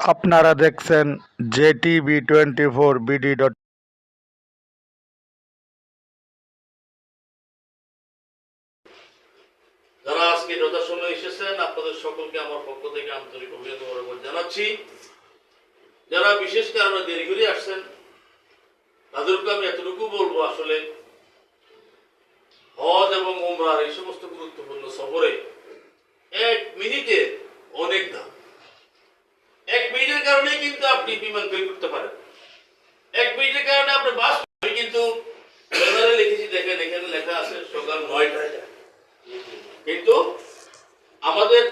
আপনারা দেখছেন JTV twenty four BD dot যারা আজকে যথাসময়ে এসেছেন, আপনাদের সকলকে আমার পক্ষ থেকে আন্তরিক অভিনন্দন জানাচ্ছি। যারা বিশেষ কারণে দেরি করে আসছেন, তাদেরকে আমি এতটুকু বলব আসলে হজ এবং উমরার এই সমস্ত গুরুত্বপূর্ণ সফরে এক মিনিটে অনেক দাম এক মিনিটের কারণে কিন্তু আপনি বিমান তৈরি করতে পারেন। এক মিনিটের কারণে আপনি বাস আমি কিন্তু লিখেছি, দেখেন এখানে লেখা আছে, সকাল নয়টায়। কিন্তু আমাদের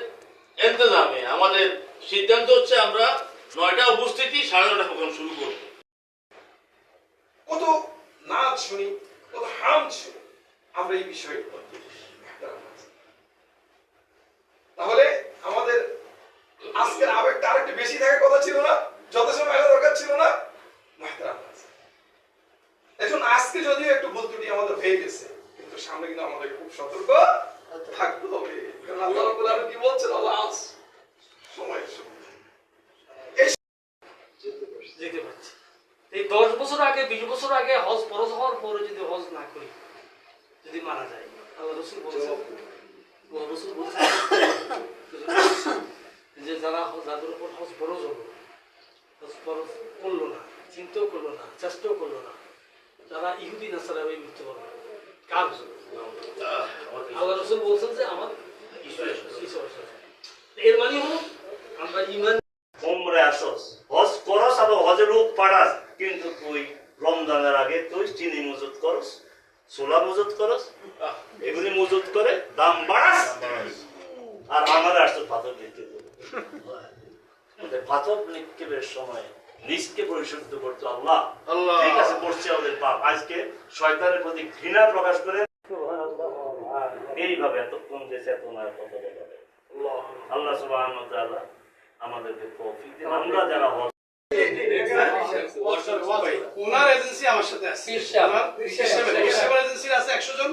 এন্তজামে আমাদের সিদ্ধান্ত হচ্ছে আমরা নয়টা উপস্থিতি, সাড়ে নটা প্রোগ্রাম শুরু করব। কত নাচ শুনি, কত হাম শুনি, আমরা এই বিষয়ে তাহলে আমাদের আজকের আবেগটা আরেকটু বেশি থাকার কথা ছিল না? যথেষ্ট মেলা দরকার ছিল না মাহতারাম এখন আজকে যদিও একটু ভুল ত্রুটি আমাদের হয়ে গেছে কিন্তু সামনে কিন্তু আমাদের খুব সতর্ক থাকতে হবে। কারণ আল্লাহ রাব্বুল আলামিন কি বলছেন? আল্লাহ আজ সময় যেতে পারছি। এই দশ বছর আগে বিশ বছর আগে হজ ফরজ হওয়ার পরে যদি হজ না করি যদি মারা যায় আল্লাহ রসুল বলছেন রসুল বলছেন যে যারা যাদের উপর হজ ফরজ হলো হজ করল না চিন্তাও করল না চেষ্টাও করল না। যারা ইহুদি নাসারা ওই মৃত্যুবরণ কার? আল্লাহ রসুল বলছেন যে আমার। এর মানে হলো আমরা ইমান উমরে আসস। হজ করস আবার হজের রূপ পাড়াস কিন্তু তুই রমজানের আগে তুই চিনি মজুত করস সোলা মজুত করস এগুলি মজুত করে দাম বাড়াস। আর আমাদের আসতো পাথর নিক্ষেপ পাথর নিক্ষেপের সময় নিজকে পরিশুদ্ধ করতো আল্লাহ। ঠিক আছে করছে আমাদের পাপ আজকে শয়তানের প্রতি ঘৃণা প্রকাশ করে এইভাবে এতক্ষণ যে চেতনার কথা বলা। আল্লাহ আমাদেরকে তৌফিক দিন। আমরা যারা হজ ওনার এজেন্সি আমার সাথে আছে। এজেন্সির আছে একশো জন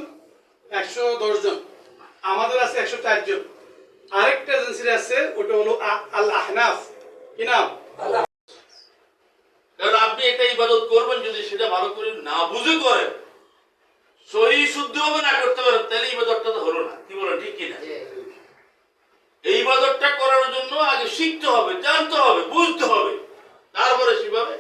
একশো দশ জন। আমাদের আছে একশো চার জন। আরেকটা এজেন্সির আছে ওটা হলো আল আহনাফ কি কারণ আপনি একটা ইবাদত করবেন যদি সেটা ভালো করে না বুঝে করেন সহি হবে না করতে পারেন তাহলে ইবাদতটা তো হলো না। কি বলেন ঠিক কিনা? এই ইবাদতটা করার জন্য আগে শিখতে হবে জানতে হবে বুঝতে হবে। তারপরে সেভাবে